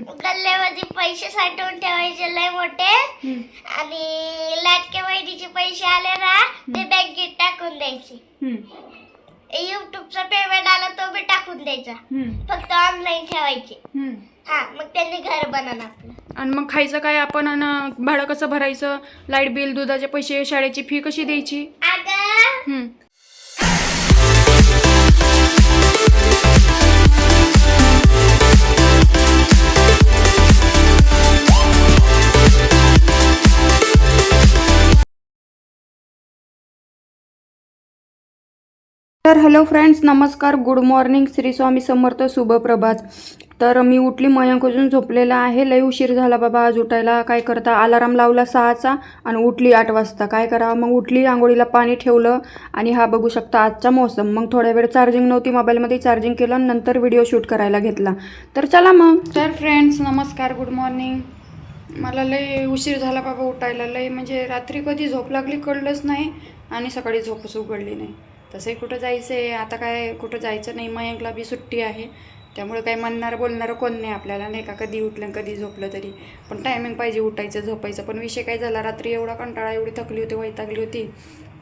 गल्ल्यामध्ये पैसे साठवून ठेवायचे लय मोठे. आणि लाटक्या बहिणीचे पैसे आले ना ते बँकेत टाकून द्यायचे. युट्यूबचा पेमेंट आला तो बी टाकून द्यायचा. फक्त ऑनलाईन ठेवायचे. हा मग त्यांनी घर बनवलं आपलं आणि मग खायचं काय आपण आणि भाडं कसं भरायचं लाइट बिल दुधाचे पैसे शाळेची फी कशी द्यायची अगं हम्म. तर हॅलो फ्रेंड्स नमस्कार गुड मॉर्निंग श्री स्वामी समर्थ शुभप्रभात. तर मी उठली मयंक अजून झोपलेला आहे. लई उशीर झाला बाबा आज उठायला. काय करता? अलाराम लावला सहाचा आणि उठली आठ वाजता. काय करावं? मग उठली आंघोळीला पाणी ठेवलं आणि हा बघू शकता आजचा मोसम. मग थोड्या वेळ चार्जिंग नव्हती मोबाईलमध्ये चार्जिंग केलं आणि नंतर व्हिडिओ शूट करायला घेतला. तर चला मग. तर फ्रेंड्स नमस्कार गुड मॉर्निंग मला लय उशीर झाला बाबा उठायला. लय म्हणजे रात्री कधी झोप लागली कळलंच नाही आणि सकाळी झोपच उघडली नाही. तसंही कुठं जायचं आहे आता काय कुठं जायचं नाही मयंकला बी सुट्टी आहे. त्यामुळे काही म्हणणारं बोलणारं कोण नाही आपल्याला नाही का? कधी उठलं कधी झोपलं तरी. पण टायमिंग पाहिजे उठायचं झोपायचं. पण विषय काय झाला रात्री एवढा कंटाळा एवढी थकली होती वैतागली होती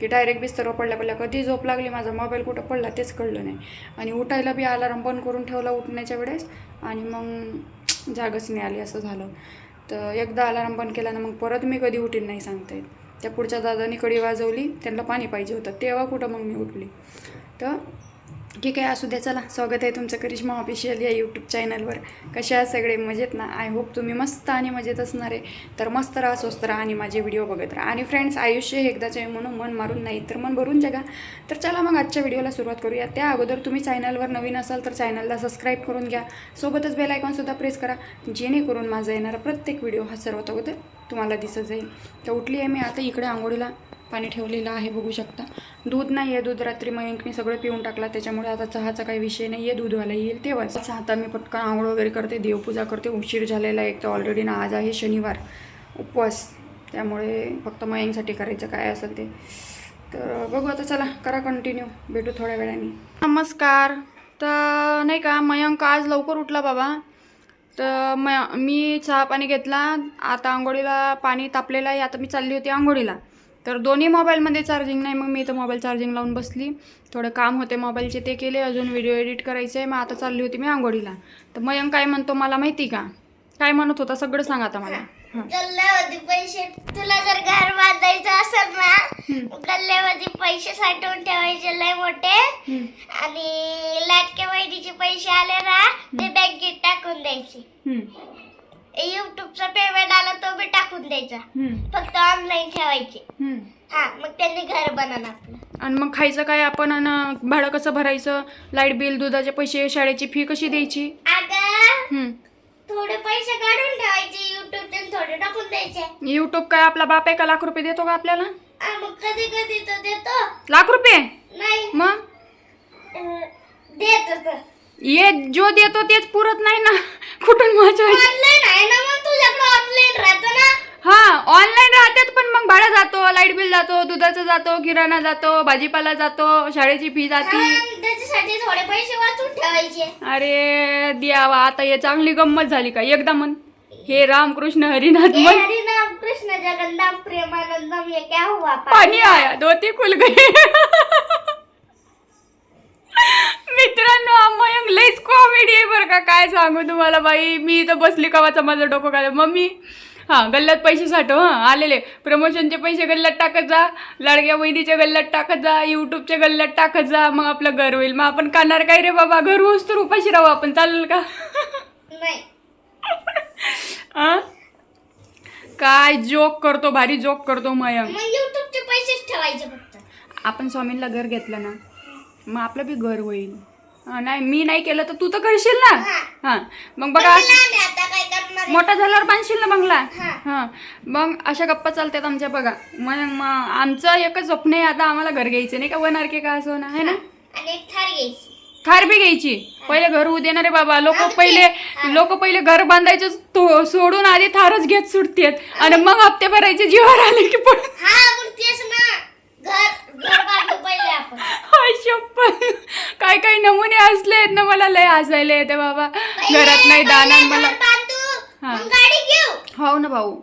की डायरेक्ट बिस्तरवर पडल्या पडल्या कधी झोप लागली माझा? मोबाईल कुठं पडला तेच कळलं नाही. आणि उठायला बी अलार्म बंद करून ठेवला उठण्याच्या वेळेस आणि मग जागच नाही आली असं झालं. तर एकदा अलार्म बंद केला ना मग परत मी कधी उठीन नाही सांगता येत. त्या पुढच्या दादानी कडी वाजवली त्यांना पाणी पाहिजे होतं. तेव्हा कुठं मग मी उठली. तर ठीक आहे असू द्या चला. स्वागत आहे तुमचं करिश्मा ऑफिशियल या यूट्यूब चॅनलवर कशा आहात सगळे? मजेत ना? आय होप तुम्ही मस्त आणि मजेत असणार आहे. तर मस्त राहा स्वस्त राहा आणि माझे व्हिडिओ बघत राहा. आणि फ्रेंड्स आयुष्य हे एकदाच आहे म्हणून मन मारून नाही तर मन भरून जगा. तर चला मग आजच्या व्हिडिओला सुरुवात करूया. त्या अगोदर तुम्ही चॅनलवर नवीन असाल तर चॅनलला सबस्क्राईब करून घ्या. सोबतच बेल आयकॉनसुद्धा प्रेस करा. जेणेकरून माझा येणारा प्रत्येक व्हिडिओ हा सर्वात अगोदर तुम्हाला दिसत जाईल. तर उठली आहे मी आता इकडे आंघोळीला पाणी ठेवलेलं आहे बघू शकता. दूध नाही आहे दूध रात्री मयंकने सगळं पिऊन टाकला त्याच्यामुळे आता चहाचा काही विषय नाही आहे दूधवाला येईल तेव्हाच. आता मी पटकन आंघोळ वगैरे करते देवपूजा करते उशीर झालेला आहे एक तर ऑलरेडी ना आज आहे शनिवार उपवास. त्यामुळे फक्त मयंकसाठी करायचं काय असेल ते. तर बघू आता चला करा कंटिन्यू भेटू थोड्या वेळाने. नमस्कार. तर नाही का मयंक आज लवकर उठला बाबा. तर म मी चहा पाणी घेतला. आता आंघोळीला पाणी तापलेलं आहे. आता मी चालली होती आंघोळीला. तर दोन्ही मोबाईलमध्ये चार्जिंग नाही. मग मी तर मोबाईल चार्जिंग लावून बसली. थोडं काम होते मोबाईलचे. ते केले. अजून व्हिडिओ एडिट करायचे. मग आता चालली होती मी आंघोळीला. तर मयंक काय म्हणतो? मला माहिती का? काय म्हणत होता सगळं सांग आता मला हां गल्ल्यामध्ये पैसे तुला जर घर बांधायचं असेल ना. गल्ल्यामध्ये पैसे साठवून ठेवायचे लय मोठे. आणि लाटक्या बहिणीचे पैसे आले ना ते बँकेत टाकून द्यायचे हम्म. युट्यूबचा पेमेंट आला तो बी टाकून द्यायचा. फक्त ऑनलाईन ठेवायचे. हा मग त्यांनी घर बनवलं आपलं आणि मग खायचं काय आपण आणि भाडं कसं भरायचं लाइट बिल दुधाचे पैसे शाळेची फी कशी द्यायची अगं हम्म. थोडे पैसे काढून ठेवायचे युट्यूबचे थोडे टाकून द्यायचे. यूट्यूब काय आपला बाप आहे का लाख रुपये देतो का आपल्याला? मग कधी कधी तो देतो. लाख रुपये? नाही. मग? देतो तो. ये जो देतो तेच पुरत नाही ना. कुठून वाचवायचं? ऑनलाईन आहे ना मग तुझ्याकडे ऑनलाईन राहतं ना. हा ऑनलाईन राहतात पण मग भाडं जातो लाइट बिल जातो दुधाचं जातो किराणा जातो भाजीपाला जातो शाळेची फी जाते. त्याच्यासाठी थोडे पैसे वाचून ठेवायचे. अरे द्यावा आता हे चांगली गंमत झाली का? एकदा म्हण. हे रामकृष्ण हरिनाथ हे म्हण. हरी नाम कृष्ण प्रेमानंदम ये क्या हुआ पाणी आया धोती खुल गई. मित्रांनो हा मयंक लईच कॉमेडी आहे बरं का? काय सांगू तुम्हाला बाई? मी इथं बसली कवाचा माझं डोकं काय मम्मी हां गल्ल्यात पैसे साठव हां आलेले. प्रमोशनचे पैसे गल्ल्यात टाकत जा लाडक्या बहिणीच्या गल्ल्यात टाकत जा यूट्यूबच्या गल्ल्यात टाकत जा मग आपलं घर होईल. मग आपण करणार काय रे बाबा? घर होस तर उपाशी राहू आपण. चालेल का? नाही. हां काय जोक करतो भारी जोक करतो मयंक. पैसेच ठेवायचे फक्त. आपण स्वामींना घर घेतलं ना मग आपलं बी घर होईल. नाही मी नाही केलं तर तू तर करशील ना? हा. मग बघा आहे आहे? मोठा झाल्यावर बांधशील ना बंगला? हा. हा. मग अशा गप्पा चालतात आमच्या बघा. मग आमचं एकच स्वप्न आहे आता आम्हाला घर घ्यायचं नाही का? वन आर के का असं ना है. ना थार बी घ्यायची. पहिले घर होऊ देणार रे बाबा. लोक. पहिले. लोक पहिले घर बांधायचं सोडून आधी थारच घेत सुटतेत. आणि मग हप्ते भरायचे जीवावर आले की पण घर घर बांधू पहिले आपण. हाय शप्पथ काय काय नमुने असले आहेत ना मला लय हसायला येते बाबा. घरात नाही पहिले- दाना पहिले मला. घर बांधू हा. मग गाडी घेऊ. हो ना भाऊ.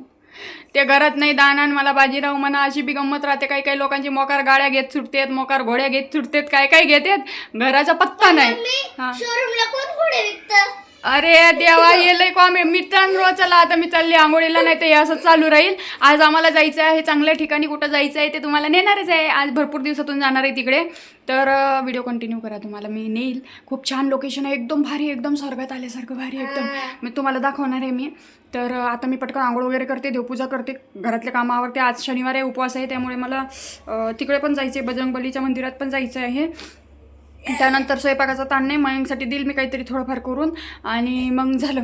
ते घरात नाही दान आणि मला बाजीराव म्हणा अशी बी गंमत राहते. काही काही लोकांची मोकार गाड्या घेत सुटतेत मोकार घोड्या घेत सुटतेत काय काय घेतात. घराचा पत्ता नाही. हा. शोरूमला कोण पुढे विकत? अरे देवा हे लय कॉमे मित्रांनो चला आता मी चालली आंघोळीला नाही तर हे असं चालू राहील. आज आम्हाला जायचं आहे चांगल्या ठिकाणी कुठं जायचं आहे ते तुम्हाला नेणारच आहे. आज भरपूर दिवसातून जाणार आहे तिकडे. तर व्हिडिओ कंटिन्यू करा तुम्हाला. मी नेईल. खूप छान लोकेशन आहे. एकदम भारी एकदम स्वर्गात आल्यासारखं भारी एकदम. मी तुम्हाला दाखवणार आहे मी. तर आता मी पटकन आंघोळ वगैरे करते देवपूजा करते. घरातल्या कामावरती आज शनिवार आहे उपवास आहे त्यामुळे मला तिकडे पण जायचं आहे बजरंगबलीच्या मंदिरात पण जायचं आहे. त्यानंतर स्वयंपाकाचा ताण नाही मयंकसाठी देईल मी काहीतरी थोडंफार करून. आणि मग झालं.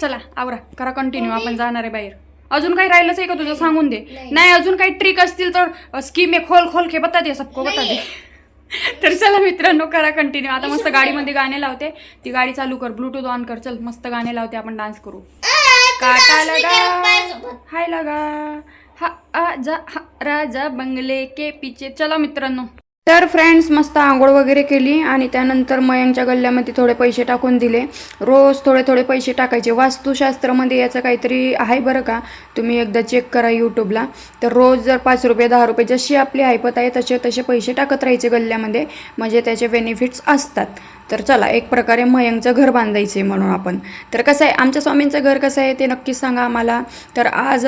चला आवरा करा कंटिन्यू आपण जाणार आहे बाहेर. अजून काही राहिलंच आहे का तुझं? सांगून दे. नाही. अजून काही ट्रिक असतील तर स्कीम आहे खोल खोल के बता दे सबको बता दे. तर चला मित्रांनो करा कंटिन्यू आता मस्त गाडीमध्ये गाणे लावते. ती गाडी चालू कर ब्लूटूथ ऑन कर. चल मस्त गाणे लावते आपण डान्स करू. काटा लगा. हाय लगा. हा आजा हा राजा बंगले के पीछे. चला मित्रांनो. तर फ्रेंड्स मस्त आंघोळ वगैरे केली आणि त्यानंतर मयांच्या गल्ल्यामध्ये थोडे पैसे टाकून दिले. रोज थोडे थोडे पैसे टाकायचे. वास्तुशास्त्रामध्ये याचं काहीतरी आहे बरं का? तुम्ही एकदा चेक करा यूट्यूबला तर रोज जर पाच रुपये दहा रुपये जशी आपली ऐपत आहे तसे तसे पैसे टाकत राहायचे गल्ल्यामध्ये. म्हणजे त्याचे बेनिफिट्स असतात. तर चला एक प्रकारे मयंकचं घर बांधायचं आहे म्हणून आपण. तर कसं आहे आमच्या स्वामींचं घर कसं आहे ते नक्कीच सांगा आम्हाला. तर आज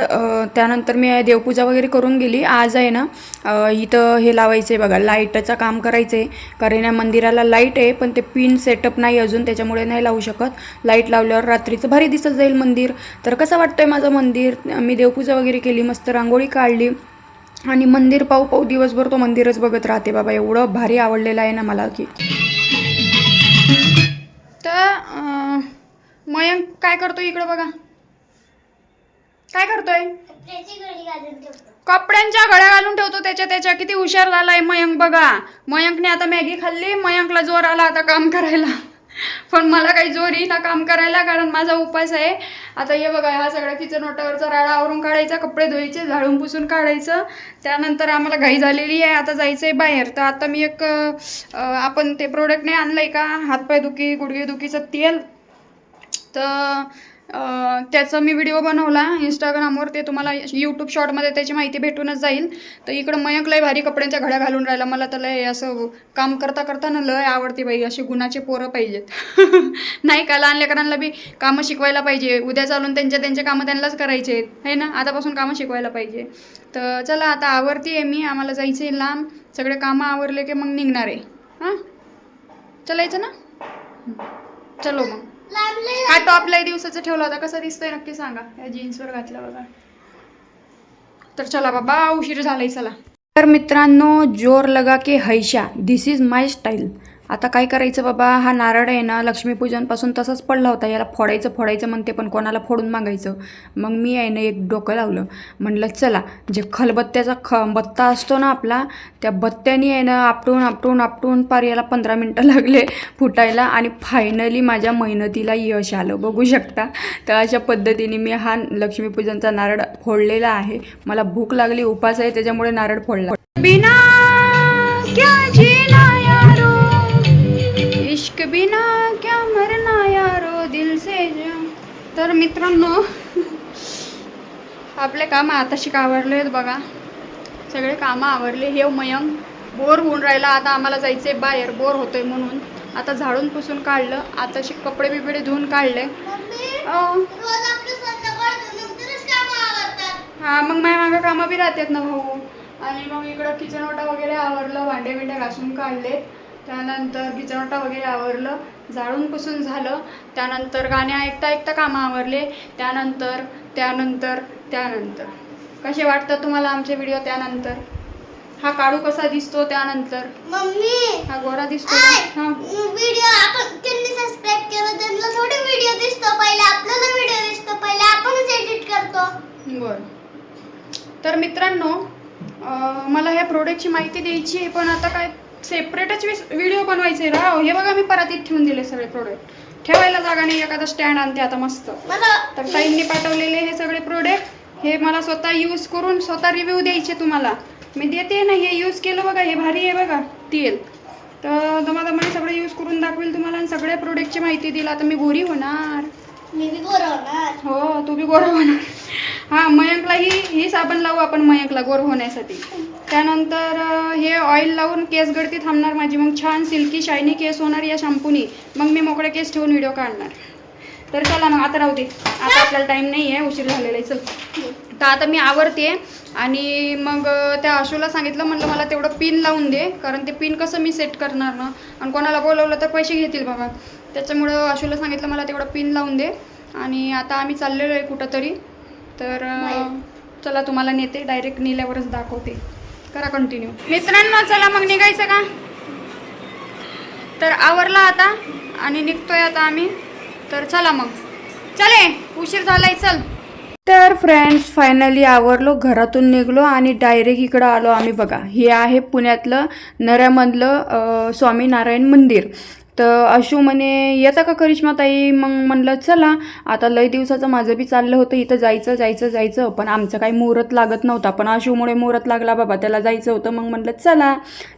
त्यानंतर मी देवपूजा वगैरे करून गेली. आज आहे ना इथं हे लावायचं आहे बघा लाईटचं काम करायचं आहे कारण या मंदिराला लाइट आहे पण ते पिन सेटअप नाही अजून त्याच्यामुळे नाही लावू शकत. लाइट लावल्यावर रात्रीचं भारी दिसत जाईल मंदिर. तर कसं वाटतंय माझं मंदिर? मी देवपूजा वगैरे केली मस्त रांगोळी काढली. आणि मंदिर पाहू पाहू दिवसभर तो मंदिरच बघत राहते बाबा. एवढं भारी आवडलेलं आहे ना मला की. तर मयंक काय करतोय इकडं बघा. काय करतोय? कपड्यांच्या घड्या घालून ठेवतो त्याच्या त्याच्या. किती हुशार झालाय मयंक बघा. मयंकने आता मॅगी खाल्ली. मयंकला जोर आला आता काम करायला. पण मला काही जोर येईना काम करायला कारण माझा उपास आहे. आता हे बघा हा सगळा किचन ओटावरचा राडा आवरून काढायचा कपडे धुवायचे झाडून पुसून काढायचं. त्यानंतर आम्हाला घाई झालेली आहे आता जायचं आहे बाहेर. तर आता मी एक आपण ते प्रोडक्ट नाही आणलं आहे का? हातपाय दुखी गुडघे दुखीचं तेल तर त्याचा मी व्हिडिओ बनवला इंस्टाग्रामवर ते तुम्हाला यूट्यूब शॉर्टमध्ये त्याची माहिती भेटूनच जाईल. तर इकडं मयंक लय भारी कपड्यांच्या घड्या घालून राहिला. मला तर लय असं काम करता करता ना लय आवडते बाई असे गुणाचे पोरं पाहिजेत. नाही का लहान लेकरांना बी कामं शिकवायला पाहिजे. उद्या चालून त्यांच्या त्यांचे कामं त्यांनाच करायचे आहेत. है ना? आतापासून कामं शिकवायला पाहिजे. तर चला आता आवरती आहे मी. आम्हाला जायचं आहे लांब. सगळे कामं आवरले की मग निघणार आहे. हां? चलायचं ना? चलो मग. हा टॉप लय दिवसाचा ठेवला होता. कसा दिसतोय नक्की सांगा. या जीन्सवर घातला बघा. तर चला बाबा उशीर झालाय चला. तर मित्रांनो जोर लगा के हैशा. दिस इज माय स्टाईल आता काय करायचं बाबा? हा नारळ आहे ना लक्ष्मीपूजनपासून तसाच पडला होता. याला फोडायचं फोडायचं म्हणते पण कोणाला फोडून मागायचं? मग मी आहे ना एक डोकं लावलं. म्हणलं चला जे खलबत्त्याचा ख बत्ता असतो ना आपला त्या बत्त्याने आहे ना आपटून आपटून आपटून पार याला पंधरा मिनटं लागले फुटायला आणि फायनली माझ्या मेहनतीला यश आलं. बघू शकता. तर अशा पद्धतीने मी हा लक्ष्मीपूजनचा नारळ फोडलेला आहे. मला भूक लागली उपास आहे त्याच्यामुळे नारळ फोडला. बिना क्या बिना क्या मरना यारो दिल से जो। तर मित्रांनो आपले काम आताशी आवरले आहेत बघा. सगळे कामं आवरले. हे मयंक बोर होऊन राहिला. आता आम्हाला जायचे बाहेर. बोर होतोय म्हणून. आता झाडून पुसून काढलं. आताशी कपडे बिपडे धुवून काढले. हा मग माझ्या मागं कामं बी राहतात ना भाऊ. आणि मग इकडं किचन ओटा वगैरे आवरलं. भांडे बिंडे घासून काढले त्यानंतर ओटा वगैरे आवरलं. झाडून पुसून झालं. त्यानंतर गाणे ऐकता ऐकता कामं आवरले. त्यानंतर त्यानंतर त्यानंतर. कसे वाटतात तुम्हाला आमचे व्हिडिओ त्यानंतर? हा काढू कसा दिसतो त्यानंतर? मम्मी हा गोरा दिसतो? हा. व्हिडिओ आपण त्यांनी सबस्क्राईब केलं त्यांना थोडी व्हिडिओ दिसतो पहिले आपल्याला व्हिडिओ दिसतो पहिले आपणच एडिट करतो. बरं. तर मित्रांनो मला ह्या प्रोडक्टची माहिती द्यायची आहे पण आता काय सेपरेटच व्हिडिओ बनवायचे राव हे बघा मी परातीत ठेवून दिले सगळे प्रोडक्ट ठेवायला जागा नाही एखादा स्टँड आणते आता मस्त. तर ताईंनी पाठवलेले हे सगळे प्रोडक्ट हे मला स्वतः यूज करून स्वतः रिव्ह्यू द्यायचे तुम्हाला. मी देते ना हे यूज केलं बघा हे भारी आहे बघा तेल. तर दमादमाने सगळं यूज करून दाखवेल तुम्हाला आणि सगळ्या प्रोडक्टची माहिती दिली आता मी गोरी होणार. मी बी गोर होणार. हो तू बी गोर होणार. हां मयंकला ही ही साबण लावू आपण मयंकला गोर होण्यासाठी. त्यानंतर हे ऑइल लावून केस गळती थांबणार माझी. मग छान सिल्की शायनी केस होणार या शॅम्पूनी मग मी मोकळे केस ठेवून व्हिडिओ काढणार. तर चला मग आता राहू दे. आता आपल्याला टाईम नाही आहे उशीर झालेला आहे. चल. तर आता मी आवरते आणि मग त्या आशूला सांगितलं म्हणलं मला तेवढं पिन लावून दे. कारण ते पिन कसं मी सेट करणार ना? आणि कोणाला बोलवलं तर पैसे घेतील बाबा त्याच्यामुळं आशूला सांगितलं मला तेवढं पिन लावून दे. आणि आता आम्ही चाललेलो आहे कुठंतरी. तर चला तुम्हाला नेते डायरेक्ट नेल्यावरच दाखवते. करा कंटिन्यू मित्रांनो चला मग निघायचं का? तर आवरला आता आणि निघतोय आता आम्ही. तर चला मग. चले उशीर झालाय चल. तर फ्रेंड्स फायनली आवरलो घरातून निघलो आणि डायरेक्ट इकडं आलो आम्ही बघा. हे आहे पुण्यातलं नऱ्यामधलं स्वामीनारायण मंदिर. तर अशू म्हणे येता का करिश्माताई मग म्हणलं चला आता लय दिवसाचं माझं बी चाललं होतं इथं जायचं जायचं जायचं पण आमचं काही मुहूर्त लागत नव्हता पण अशूमुळे मुहूर्त लागला बाबा त्याला जायचं होतं मग म्हणलं चला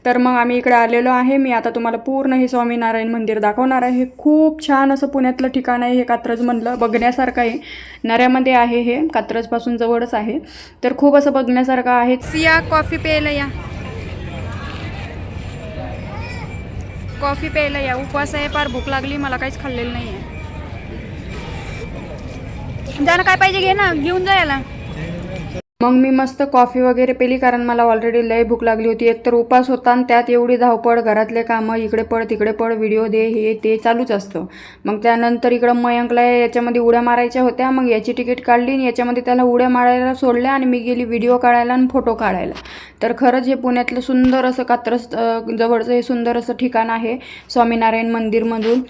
तर मग आम्ही इकडे आलेलो आहे मी आता तुम्हाला पूर्ण हे स्वामीनारायण मंदिर दाखवणार आहे खूप छान असं पुण्यातलं ठिकाण आहे हे कात्रज म्हणलं बघण्यासारखं आहे नऱ्यामध्ये आहे हे कात्रजपासून जवळच आहे तर खूप असं बघण्यासारखं आहे. सिया कॉफी प्यायला या. कॉफी प्यायला या. उपवास आहे फार भूक लागली मला काहीच खाल्लेलं नाही आहे जाणं काय पाहिजे घे ना घेऊन जायला मग मी मस्त कॉफी वगैरे पेली कारण मला ऑलरेडी लय भूक लागली होती. एकतर उपास होता आणि त्यात एवढी धावपळ घरातले कामं इकडे पड तिकडे पड व्हिडिओ दे हे ते चालूच असतं. मग त्यानंतर इकडं मयंकला याच्यामध्ये उड्या मारायच्या होत्या. मग याची तिकीट काढली आणि याच्यामध्ये त्याला उड्या मारायला सोडल्या आणि मी गेली व्हिडिओ काढायला आणि फोटो काढायला. तर खरंच हे पुण्यातलं सुंदर असं कात्रस जवळचं हे सुंदर असं ठिकाण आहे स्वामीनारायण मंदिरमधून.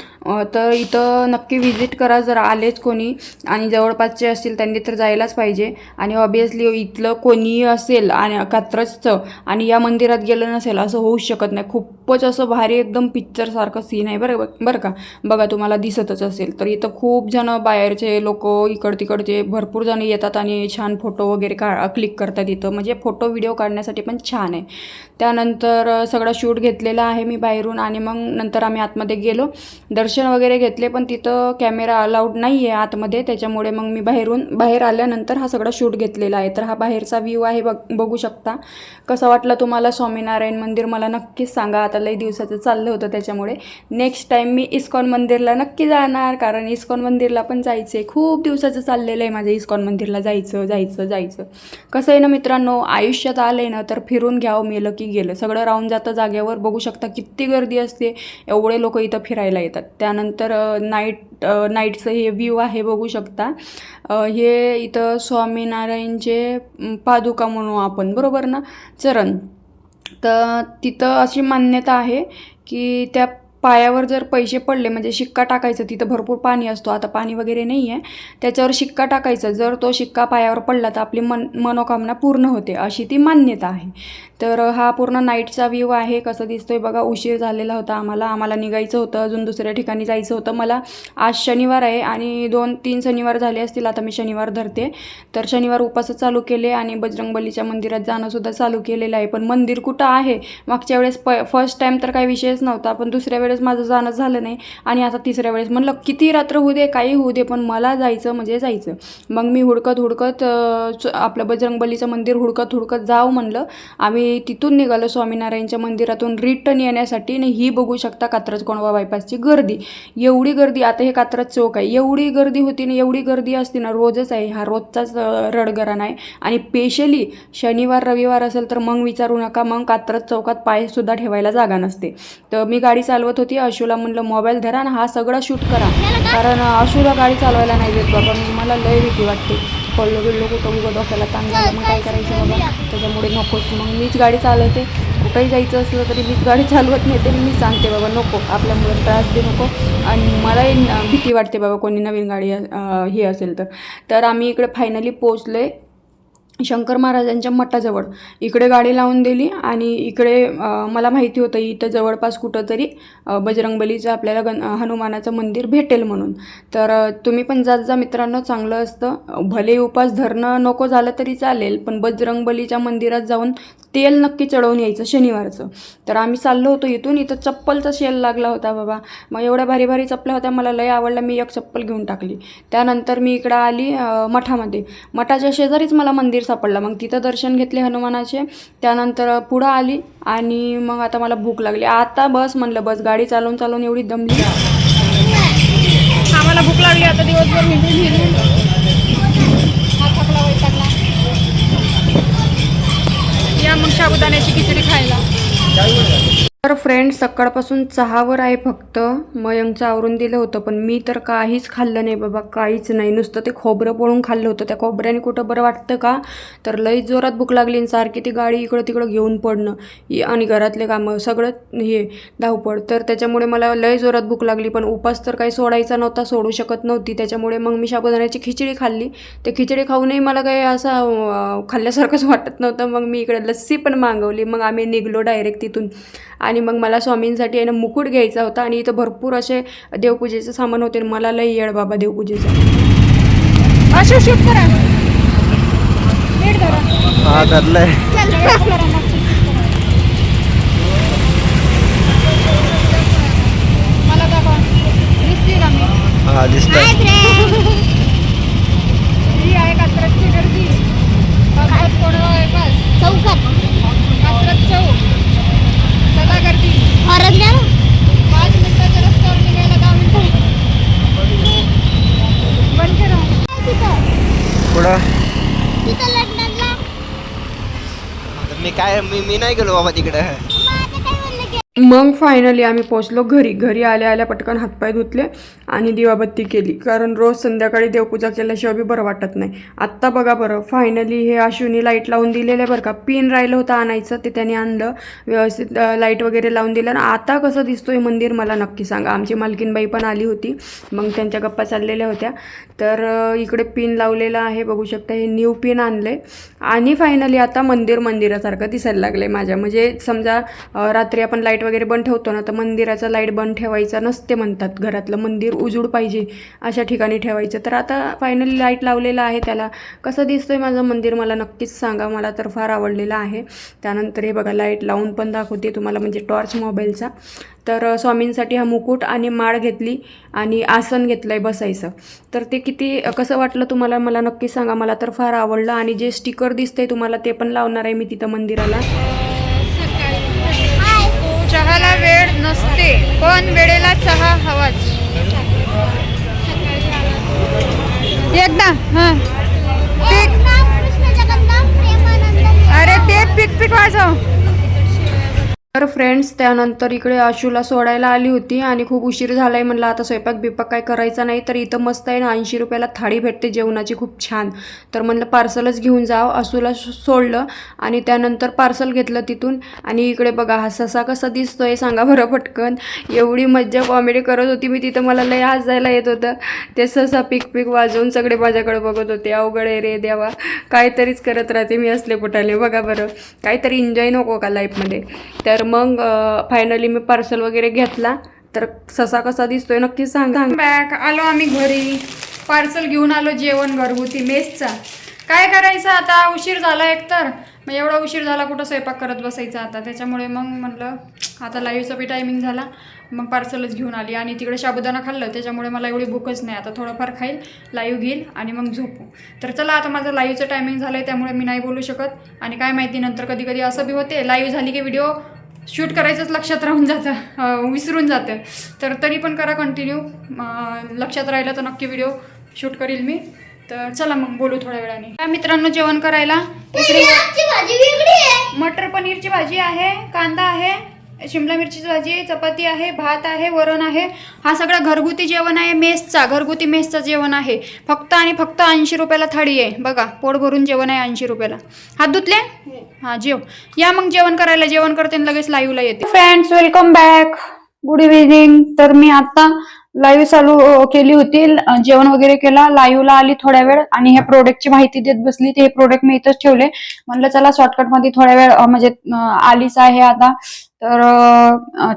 तर इथं नक्की व्हिजिट करा जर आलेच कोणी आणि जवळपासचे असतील त्यांनी तर जायलाच पाहिजे. आणि ऑबियसली इथलं कोणीही असेल आणि कात्रजचं आणि या मंदिरात गेलं नसेल असं होऊच शकत नाही. खूपच असं भारी एकदम पिक्चरसारखं सीन आहे बरं बरं का? बघा तुम्हाला दिसतच असेल. तर इथं खूप जण बाहेरचे लोक इकड तिकडचे भरपूर जण येतात आणि छान फोटो वगैरे का क्लिक करतात इथं. म्हणजे फोटो व्हिडिओ काढण्यासाठी पण छान आहे. त्यानंतर सगळं शूट घेतलेलं आहे मी बाहेरून आणि मग नंतर आम्ही आतमध्ये गेलो. दर्शन वगैरे घेतले पण तिथं कॅमेरा अलाउड नाही आहे आतमध्ये. त्याच्यामुळे मग मी बाहेरून बाहेर आल्यानंतर हा सगळा शूट घेतलेला आहे. तर हा बाहेरचा व्ह्यू आहे बघ बघू शकता. कसं वाटलं तुम्हाला स्वामीनारायण मंदिर? मला नक्कीच सांगा. आता लई दिवसाचं चाललं होतं त्याच्यामुळे. नेक्स्ट टाईम मी इस्कॉन मंदिरला नक्की जाणार. कारण इस्कॉन मंदिरला पण जायचं आहे खूप दिवसाचं चाललेलं आहे माझं इस्कॉन मंदिरला. जायचं जायचं जायचं. कसं आहे ना मित्रांनो आयुष्यात आलं आहे ना तर फिरून घ्यावं मेलं की गेलं. सगळं राहून जातं जागेवर. बघू शकता किती गर्दी असते. एवढे लोक इथं फिरायला येतात. त्यानंतर नाईट नाईटचं हे व्ह्यू आहे बघू शकता. हे इथं स्वामीनारायणचे पादुका म्हणू आपण बरोबर ना? चरण. तर तिथं अशी मान्यता आहे की त्या पायावर जर पैसे पडले म्हणजे शिक्का टाकायचं तिथं भरपूर पाणी असतो. आता पाणी वगैरे नाही आहे त्याच्यावर शिक्का टाकायचा. जर तो शिक्का पायावर पडला तर आपली मन मनोकामना पूर्ण होते अशी ती मान्यता आहे. तर हा पूर्ण नाईटचा व्ह्यू आहे. कसं दिसतोय बघा उशीर झालेला होता आम्हाला. आम्हाला निघायचं होतं. अजून दुसऱ्या ठिकाणी जायचं होतं. मला आज शनिवार आहे आणि दोन तीन शनिवार झाले असतील. आता मी शनिवार धरते. तर शनिवार उपासच चालू केले आणि बजरंगबलीच्या मंदिरात जाणंसुद्धा चालू केलेलं आहे. पण मंदिर कुठं आहे? मागच्या वेळेस प फर्स्ट टाईम तर काही विषयच नव्हता. पण दुसऱ्या वेळेस माझं जाणं झालं नाही. आणि आता तिसऱ्या वेळेस म्हणलं किती रात्र होऊ दे? काही होऊ दे. पण मला जायचं म्हणजे जायचं. मग मी हुडकत हुडकत च- आपलं बजरंगबलीचं मंदिर हुडकत हुडकत जाऊ म्हणलं. आम्ही तिथून निघालो स्वामीनारायणच्या मंदिरातून रिटर्न येण्यासाठी आणि ही बघू शकता कात्रज कोणवा बायपासची गर्दी. एवढी गर्दी आता हे कात्रज चौक आहे. एवढी गर्दी होती ना एवढी गर्दी असते ना रोजच आहे. हा रोजचाच रडगरण आहे. आणि स्पेशली शनिवार रविवार असेल तर मग विचारू नका. मग कात्रज चौकात पायसुद्धा ठेवायला जागा नसते. तर मी गाडी चालवत होती. अशूला म्हणलं मोबाईल धरा आणि हा सगळा शूट करा. कारण अशूला गाडी चालवायला नाही देत बाबा. मला लय भीती वाटते. पडलो बिडलो कुठं उघड डोक्याला ताण झाला. मग काय करायचं बाबा? त्याच्यामुळे नकोच. मग मीच गाडी चालवते. कुठंही जायचं असलं तरी मीच गाडी चालवत नाही तरी मी सांगते बाबा नको. आपल्या मुलांना त्रास दे नको. आणि मलाही भीती वाटते बाबा कोणी नवीन गाडी हे असेल तर. तर आम्ही इकडे फायनली पोचलो आहे शंकर महाराजांच्या मठाजवळ. इकडे गाडी लावून दिली आणि इकडे मला माहिती होतं इथं जवळपास कुठंतरी बजरंगबलीचं आपल्याला गण हनुमानाचं मंदिर भेटेल म्हणून. तर तुम्ही पण जात जा मित्रांनो चांगलं असतं. भले उपास धरणं नको झालं तरी चालेल पण बजरंगबलीच्या मंदिरात जाऊन तेल नक्की चढवून यायचं शनिवारचं. तर आम्ही चाललो होतो इथून इथं चप्पलचा शेल लागला होता बाबा. मग एवढ्या भारी भारी चप्पल्या होत्या मला लय आवडल्या मी एक चप्पल घेऊन टाकली. त्यानंतर मी इकडं आली मठामध्ये. मठाच्या शेजारीच मला मंदिर सापडलं. मग तिथं दर्शन घेतले हनुमानाचे. त्यानंतर पुढं आली आणि मग आता मला भूक लागली. आता बस म्हणलं बस गाडी चालवून चालवून एवढी दमली आम्हाला भूक लागली आता दिवसभर हिंडून हिंडून मग साबुदाण्याची खिचडी खायला. तर फ्रेंड सकाळपासून चहावर आहे फक्त. मयंकचं आवरून दिलं होतं पण मी तर काहीच खाल्लं नाही बाबा काहीच नाही. नुसतं ते खोबरं पळून खाल्लं होतं. त्या खोबऱ्याने कुठं बरं वाटतं का? तर लई जोरात भूक लागली आणि सारखी ती गाडी इकडं तिकडं घेऊन पडणं. आणि घरातले कामं सगळं हे धावपळ. तर त्याच्यामुळे मला लई जोरात भूक लागली पण उपास तर काही सोडायचा नव्हता सोडू शकत नव्हती. त्याच्यामुळे मग मी साबुदाण्याची खिचडी खाल्ली. ते खिचडी खाऊनही मला काही असं खाल्ल्यासारखंच वाटत नव्हतं. मग मी इकडे लस्सी पण मागवली. मग आम्ही निघलो डायरेक्ट तिथून. आणि मग मला स्वामींसाठी आहे ना मुकुट घ्यायचा होता आणि इथं भरपूर असे देवपूजेचे सामान होते आणि मला लई येड बाबा देवपूजेचं. शूट करा. हा धरलंय. मला हा दिसतंय ही आहे कात्रजची गर्दी कात्रज कोण आहे बस चौकात कात्रज चौक सदा गर्दी औरंगाबाद पाच मिनिटाच्या रस्त्यावर निघायला दहा मिनिटं बंद करा तिथं पुढं तिथं लंडनला आता मी काय मी मी नाही गेलो बाबा तिकडं मग आता काय म्हणलं की मग फायनली आम्ही पोचलो घरी. घरी आल्या आल्या पटकन हातपाय धुतले आणि दिवाबत्ती केली. कारण रोज संध्याकाळी देवपूजा केल्याशिवाय बी बरं वाटत नाही. आत्ता बघा बरं फायनली हे अश्विनी लाइट लावून दिलेलं आहे बरं का. पिन राहिलं होतं आणायचं ते त्याने आणलं. व्यवस्थित लाइट वगैरे लावून दिलं. आणि आता कसं दिसतो आहे मंदिर मला नक्की सांगा. आमची मालकीनबाई पण आली होती. मग त्यांच्या गप्पा चाललेल्या होत्या. तर इकडे पिन लावलेलं आहे. बघू शकता हे न्यू पिन आणले. आणि फायनली आता मंदिर मंदिरासारखं दिसायला लागलं आहे माझ्या. म्हणजे समजा रात्री आपण लाइट वगैरे बंद ठेवतो ना तर मंदिराचं लाइट बंद ठेवायचा नसते म्हणतात. घरातलं मंदिर उजूड पाहिजे अशा ठिकाणी ठेवायचं. तर आता फायनली लाइट लावलेलं आहे त्याला. कसं दिसतं आहे माझं मंदिर मला नक्कीच सांगा. मला तर फार आवडलेलं आहे. त्यानंतर हे बघा लाइट लावून पण दाखवते तुम्हाला म्हणजे टॉर्च मोबाईलचा तर स्वामींसाठी हा मुकुट आणि माळ घेतली आणि आसन घेतलं आहे बसायचं. तर ते किती कसं वाटलं तुम्हाला? मला नक्की सांगा. मला तर फार आवडलं आणि जे स्टिकर दिसतंय तुम्हाला ते पण लावणार आहे मी तिथं मंदिराला. चहाला वेळ नसते पण वेळेला चहा हवाच. एकदा हां. प्रेमानंद. अरे ते पिक पिक वाजव. तर फ्रेंड्स त्यानंतर इकडे आशूला सोडायला आली होती आणि खूप उशीर झालाय. म्हणलं आता स्वयंपाक बिपाक काय करायचा नाही तर इथं मस्त आहे ना ऐंशी रुपयाला थाळी भेटते जेवणाची खूप छान. तर म्हणलं पार्सलच घेऊन जाव. आशूला सोडलं आणि त्यानंतर पार्सल घेतलं तिथून. आणि इकडे बघा हा ससा कसा दिसतोय सांगा बरं पटकन. एवढी मज्जा कॉमेडी करत होती मी तिथं मला लय हसायला येत होतं. ते ससा पिक पिक वाजवून सगळे माझ्याकडे बघत होते. अवघड आहे रे देवा. काहीतरीच करत राहते मी असले कुठाले बघा बरं. काहीतरी एन्जॉय नको का लाईफमध्ये तर मग फायनली मी पार्सल वगैरे घेतला. तर ससा कसा दिसतोय नक्की सांग. बॅक आलो आम्ही घरी. पार्सल घेऊन आलो जेवण घरगुती मेसचा. काय करायचं आता? उशीर झाला एकतर. मग एवढा उशीर झाला कुठं स्वयंपाक करत बसायचा आता? त्याच्यामुळे मग म्हटलं आता लाईव्हचा बी टायमिंग झाला. मग पार्सलच घेऊन आली. आणि तिकडे साबुदाणा खाल्लं. त्याच्यामुळे मला एवढी भूकच नाही. आता थोडंफार खाईल लाईव्ह घेईल आणि मग झोपू. तर चला आता माझं लाईव्हचं टायमिंग झालं आहे त्यामुळे मी नाही बोलू शकत. आणि काय माहिती नंतर कधी कधी असं बी होते. लाईव्ह झाली की व्हिडिओ शूट करायचंच लक्षात राहून जातं विसरून जातं. तर तरी पण करा कंटिन्यू लक्षात राहिलं तर नक्की व्हिडिओ शूट करील मी. तर चला मग बोलू थोड्या वेळाने. काय मित्रांनो जेवण करायला. मटर पनीरची भाजी आहे कांदा आहे शिमला मिरचीची भाजी चपाती आहे भात आहे वरण आहे. हा सगळा घरगुती जेवण आहे मेसचा घरगुती मेसचं जेवण आहे. फक्त आणि फक्त ऐंशी रुपयाला थाळी आहे. बघा पोट भरून जेवण आहे ऐंशी रुपयाला. हात धुतले? हा. जेव. या मग जेवण करायला जेवण करते लगेच लाईव्हला येते. Friends welcome back good evening तर मी आता लाईव्ह चालू केली होती. जेवण वगैरे केला. लाईव्हला आली थोड्या वेळ आणि ह्या प्रोडक्टची माहिती देत बसली. ते हे प्रोडक्ट मी इथंच ठेवले. म्हणलं चला शॉर्टकटमध्ये थोड्या वेळ म्हणजे आलीच आहे आता. तर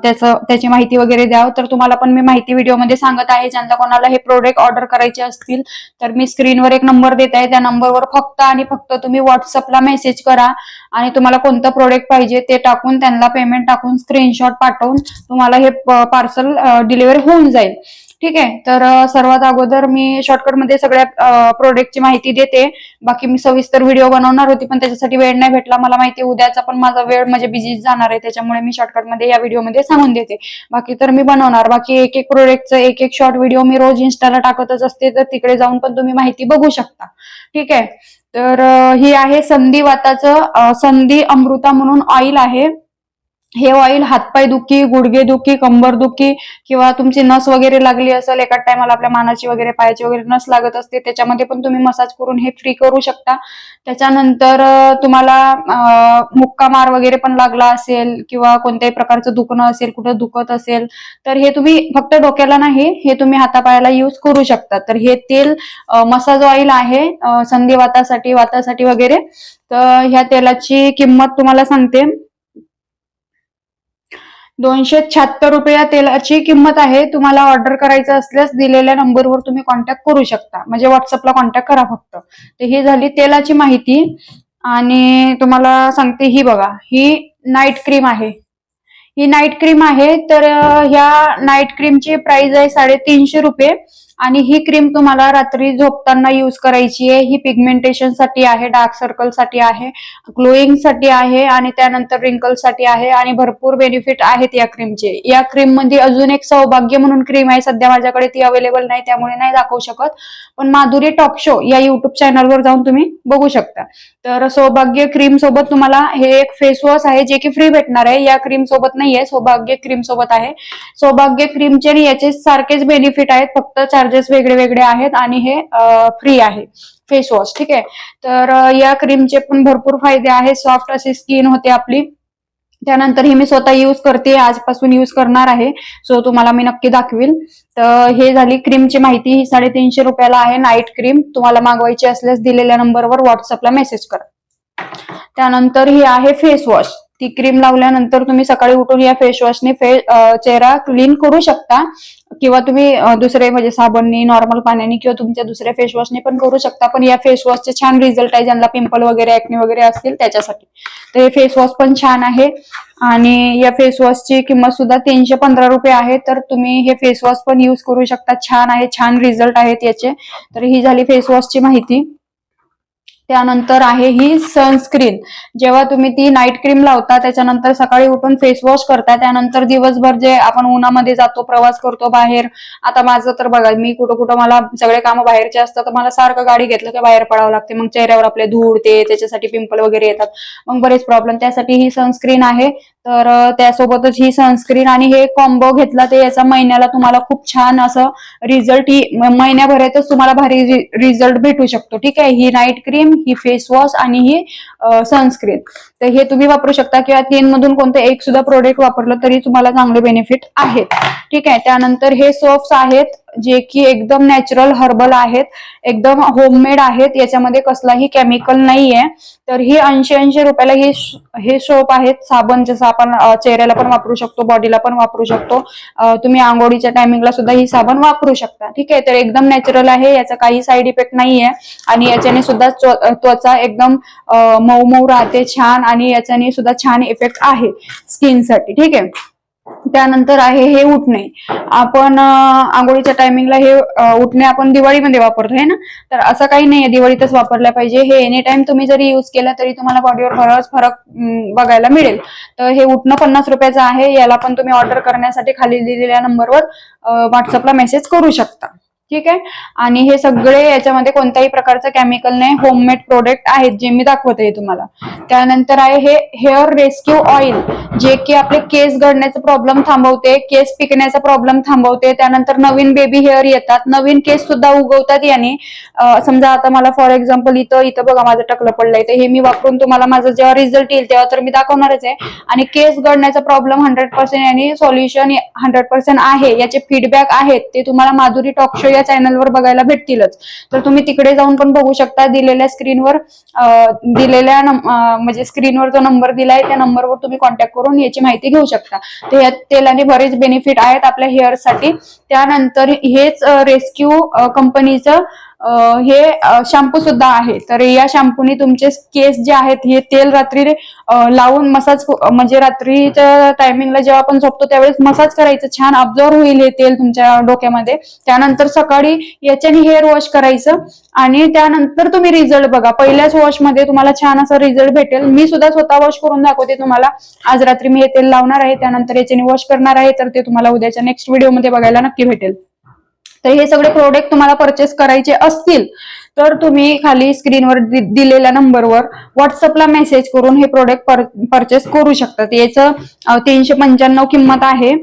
त्याचं त्याची माहिती वगैरे द्यावं. तर तुम्हाला पण मी माहिती व्हिडिओमध्ये सांगत आहे ज्यांना कोणाला हे प्रोडक्ट ऑर्डर करायचे असतील तर मी स्क्रीनवर एक नंबर देत आहे. त्या नंबरवर फक्त आणि फक्त तुम्ही व्हॉट्सअपला मेसेज करा आणि तुम्हाला कोणतं प्रोडक्ट पाहिजे ते टाकून त्यांना पेमेंट टाकून स्क्रीनशॉट पाठवून तुम्हाला हे पार्सल डिलिव्हरी होऊन जाईल. ठीक आहे? तर सर्वात अगोदर मी शॉर्टकटमध्ये सगळ्या प्रोडक्टची माहिती देते. बाकी मी सविस्तर व्हिडिओ बनवणार होती पण त्याच्यासाठी वेळ नाही भेटला. मला माहिती उद्याचा पण माझा वेळ म्हणजे बिझी जाणार आहे त्याच्यामुळे मी शॉर्टकटमध्ये या व्हिडिओमध्ये सांगून देते. बाकी तर मी बनवणार. बाकी एक एक प्रोडक्टचं एक एक शॉर्ट व्हिडिओ मी रोज इन्स्टाला टाकतच असते तर तिकडे जाऊन पण तुम्ही माहिती बघू शकता. ठीक आहे? तर ही आहे संधी वाताचं संधी अमृता म्हणून ऑइल आहे. हे ऑइल हातपाय दुखी गुडघे दुखी कंबर दुखी किंवा तुमची नस वगैरे लागली असेल एका टायमाला आपल्या मानाची वगैरे पायाची वगैरे नस लागत असते त्याच्यामध्ये पण तुम्ही मसाज करून हे फ्री करू शकता. त्याच्यानंतर तुम्हाला मुक्का मार वगैरे पण लागला असेल किंवा कोणत्याही प्रकारचं दुखणं असेल कुठं दुखत असेल तर हे तुम्ही फक्त डोक्याला नाही हे तुम्ही हातापायाला यूज करू शकता. तर हे तेल मसाज ऑइल आहे संधी वातासाठी वातासाठी वगैरे. तर ह्या तेलाची किंमत तुम्हाला सांगते. दोनशे शहात्तर रुपये या तेलाची किंमत आहे. तुम्हाला ऑर्डर करायचं असल्यास दिलेल्या नंबरवर तुम्ही कॉन्टॅक्ट करू शकता. म्हणजे व्हॉट्सअपला कॉन्टॅक्ट करा फक्त. तर ही झाली तेलाची माहिती. आणि तुम्हाला सांगते ही बघा. ही नाईट क्रीम आहे. ही नाईट क्रीम आहे. तर ह्या नाईट क्रीमची प्राइस आहे साडेतीनशे रुपये. आणि ही क्रीम तुम्हाला रात्री झोपताना युज करायची आहे. ही पिगमेंटेशनसाठी आहे डार्क सर्कलसाठी आहे ग्लोईंगसाठी आहे आणि त्यानंतर रिंकलसाठी आहे आणि भरपूर बेनिफिट आहेत या क्रीमचे या क्रीममध्ये अजून एक सौभाग्य म्हणून क्रीम आहे. सध्या माझ्याकडे ती अवेलेबल नाही त्यामुळे नाही दाखवू शकत. पण माधुरी टॉक शो या युट्यूब चॅनलवर जाऊन तुम्ही बघू शकता. तर सौभाग्य क्रीम सोबत तुम्हाला हे एक फेस वॉश आहे जे की फ्री भेटणार आहे. या क्रीम सोबत नाहीये सौभाग्य क्रीम सोबत आहे. सौभाग्य क्रीमचे आणि याचे सारखेच बेनिफिट आहेत. फक्त चार्जेस वेगळे वेगळे आहेत आणि हे फ्री आहे. फेस वॉश ठीक आहे? तर या क्रीमचे पण भरपूर फायदे आहेत. सॉफ्ट अशी स्किन होते आपली. त्यानंतर ही मी स्वतः यूज करते आजपासून यूज करणार आहे. सो तुम्हाला मी नक्की दाखवेल तर हे झाली क्रीमची माहिती. ही साडेतीनशे रुपयाला आहे नाईट क्रीम तुम्हाला मागवायची असल्यास दिलेल्या नंबरवर व्हॉट्सअपला मेसेज करा. त्यानंतर ही आहे फेस वॉश ती क्रीम लावल्यानंतर तुम्ही सकाळी उठून या फेसवॉशने फे चेहरा क्लीन करू शकता. किंवा तुम्ही दुसरे म्हणजे साबणनी नॉर्मल पाण्याने किंवा तुमच्या दुसऱ्या फेसवॉशने पण करू शकता. पण या फेसवॉशचे छान रिझल्ट आहे. ज्यांना पिंपल वगैरे ऍक्ने वगैरे असतील त्याच्यासाठी. तर हे फेस वॉश पण छान आहे. आणि या फेसवॉशची किंमत सुद्धा तीनशे पंधरा रुपये आहे. तर तुम्ही हे फेसवॉश पण युज करू शकता. छान आहे. छान रिझल्ट आहेत याचे. तर ही झाली फेसवॉशची माहिती. त्यानंतर आहे ही सनस्क्रीन जेव्हा तुम्ही ती नाईट क्रीम लावता त्याच्यानंतर सकाळी उठून फेस वॉश करता त्यानंतर दिवसभर जे आपण उन्हामध्ये जातो प्रवास करतो बाहेर आता माझं तर बघा मी कुठं कुठं मला सगळे कामं बाहेरचे असतात तर मला सारखं गाडी घेतलं की बाहेर पडावं लागते. मग चेहऱ्यावर आपले धूळ ते त्याच्यासाठी पिंपल वगैरे येतात. मग बरेच प्रॉब्लेम त्यासाठी ही सनस्क्रीन आहे. तर त्यासोबतच ही सनस्क्रीन आणि हे कॉम्बो घेतला ते याचा महिन्याला तुम्हाला खूप छान असं रिझल्ट ही म- महिन्याभरातच तुम्हाला भारी रिझल्ट भेटू शकतो. ठीक आहे? ही नाईट क्रीम ही फेस वॉश आणि ही सनस्क्रीन तर हे तुम्ही वापरू शकता किंवा तीन मधून कोणतं एक सुद्धा प्रोडक्ट वापरलं तरी तुम्हाला चांगले बेनिफिट आहेत. ठीक आहे त्यानंतर हे सोप्स आहेत जे की एकदम नॅचरल हर्बल आहेत एकदम होममेड आहेत याच्यामध्ये कसलाही केमिकल नाहीये. तर ही ऐंशी ऐंशी रुपयाला हे हे सोप आहेत. साबण जसं आपण चेहऱ्याला पण वापरू शकतो बॉडीला पण वापरू शकतो. तुम्ही आंघोळीच्या टायमिंगला सुद्धा ही साबण वापरू शकता. ठीक आहे? तर एकदम नॅचरल आहे याचा काही साईड इफेक्ट नाहीये. आणि याच्याने सुद्धा त्वचा एकदम मऊ मऊ राहते छान. आणि याच्याने सुद्धा छान इफेक्ट आहे स्किनसाठी ठीक आहे? त्यानंतर आहे हे उठणे. आपण आंघोळीच्या टायमिंगला हे उठणे आपण दिवाळीमध्ये वापरतो है ना? तर असं काही नाहीये दिवाळीतच वापरलं पाहिजे. हे एनी टाइम तुम्ही जरी युज केलं तरी तुम्हाला बॉडीवर बराच फरक बघायला मिळेल. तर हे उठणं पन्नास रुपयाचं आहे याला पण तुम्ही ऑर्डर करण्यासाठी खाली दिलेल्या नंबरवर व्हॉट्सअपला मेसेज करू शकता. ठीक आहे? आणि हे सगळे याच्यामध्ये कोणत्याही प्रकारचं केमिकल नाही. होममेड प्रोडक्ट आहेत जे मी दाखवते तुम्हाला. त्यानंतर आहे हे हेअर रेस्क्यू ऑइल जे की आपले केस गळण्याचा प्रॉब्लेम थांबवते केस पिकण्याचा प्रॉब्लेम थांबवते. त्यानंतर नवीन बेबी हेअर येतात. नवीन केस सुद्धा उगवतात याने. समजा आता मला फॉर एक्झाम्पल इथं इथं बघा माझं टकलं पडलंय. तर हे मी वापरून तुम्हाला माझं जेव्हा रिझल्ट येईल तेव्हा तर मी दाखवणारच आहे. आणि केस गळण्याचा प्रॉब्लेम हंड्रेड पर्सेंट याने सॉल्युशन हंड्रेड पर्सेंट आहे. याचे फीडबॅक आहेत. ते तुम्हाला माधुरी टॉक शो आपल्या चॅनलवर बघायला भेटतीलच. तर तुम्ही तिकडे जाऊन पण बघू शकता दिलेल्या स्क्रीनवर दिलेल्या म्हणजे स्क्रीनवर जो नंबर दिलाय त्या नंबरवर तुम्ही कॉन्टॅक्ट करून याची माहिती घेऊ शकता. तर या तेलाने बरेच बेनिफिट आहेत आपल्या हेअरसाठी त्यानंतर हेच रेस्क्यू कंपनीचं हे शॅम्पू सुद्धा आहे. तर या शॅम्पूने तुमचे केस जे आहेत हे तेल रात्री लावून मसाज म्हणजे रात्रीच्या टायमिंगला जेव्हा आपण झोपतो त्यावेळेस मसाज करायचं. छान ऑब्झॉर्व होईल हे तेल तुमच्या डोक्यामध्ये. त्यानंतर सकाळी याच्याने हेअर वॉश करायचं. आणि त्यानंतर तुम्ही रिझल्ट बघा. पहिल्याच वॉशमध्ये तुम्हाला छान असा रिझल्ट भेटेल. मी सुद्धा स्वतः वॉश करून दाखवते तुम्हाला. आज रात्री मी हे तेल लावणार आहे. त्यानंतर याच्याने वॉश करणार आहे. तर ते तुम्हाला उद्याच्या नेक्स्ट व्हिडिओमध्ये बघायला नक्की भेटेल. तर हे सगळे प्रोडक्ट तुम्हाला परचेस करायचे असतील तर तुम्ही खाली स्क्रीनवर दि- दिलेल्या नंबरवर व्हॉट्सअपला मेसेज करून हे प्रोडक्ट परचेस करू शकतात याचं तीनशे पंच्याण्णव किंमत आहे.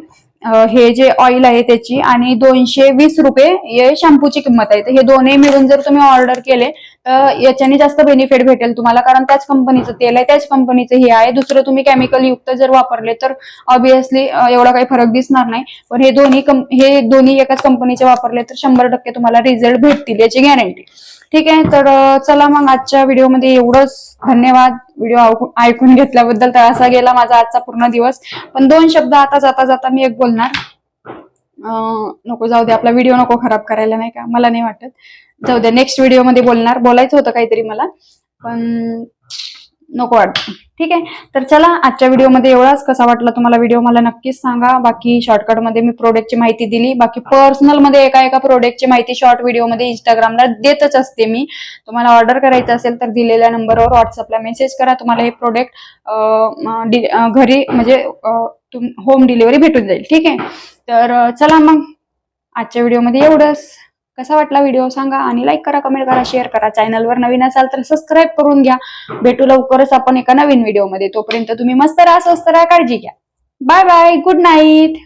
हे जे ऑइल आहे त्याची आणि दोनशे वीस रुपये हे शॅम्पूची किंमत आहे. तर हे दोन्ही मिळून जर तुम्ही ऑर्डर केले तर याच्याने जास्त बेनिफिट भेटेल तुम्हाला. कारण त्याच कंपनीचं तेल आहे त्याच कंपनीचं हे आहे. दुसरं तुम्ही केमिकल युक्त जर वापरले तर ऑब्विसली एवढा काही फरक दिसणार नाही. पण हे दोन्ही हे दोन्ही एकाच कंपनीचे वापरले तर शंभर टक्के तुम्हाला रिझल्ट भेटतील याची गॅरंटी ठीक आहे तर चला मग आजच्या व्हिडिओमध्ये एवढंच. धन्यवाद. व्हिडिओ ऐकून घेतल्याबद्दल तर असा गेला माझा आजचा पूर्ण दिवस. पण दोन शब्द आता जाता जाता मी एक बोलणार. नको जाऊ दे आपला व्हिडिओ नको खराब करायला नाही का? मला नाही वाटत. जाऊ दे नेक्स्ट व्हिडिओमध्ये बोलणार. बोलायचं होतं काहीतरी मला. पण नको वाटतं. ठीक आहे? तर चला आजच्या व्हिडिओमध्ये एवढाच. कसा वाटला तुम्हाला व्हिडिओ मला नक्कीच सांगा. बाकी शॉर्टकटमध्ये मी प्रोडक्टची माहिती दिली. बाकी पर्सनलमध्ये एका एका प्रोडक्टची माहिती शॉर्ट व्हिडिओमध्ये इंस्टाग्रामला देतच असते मी. तुम्हाला ऑर्डर करायचं असेल तर दिलेल्या नंबरवर व्हॉट्सअपला मेसेज करा. तुम्हाला हे प्रोडक्ट घरी म्हणजे होम डिलिव्हरी भेटून जाईल. ठीक आहे? तर चला मग. आजच्या व्हिडिओमध्ये एवढंच. कसा वाटला व्हिडिओ सांगा आणि लाईक करा कमेंट करा शेअर करा. चॅनलवर नवीन असाल तर सबस्क्राईब करून घ्या. भेटू लवकरच आपण एका नवीन व्हिडिओमध्ये तोपर्यंत तुम्ही मस्त राहा स्वस्त राहा काळजी घ्या. Bye bye good night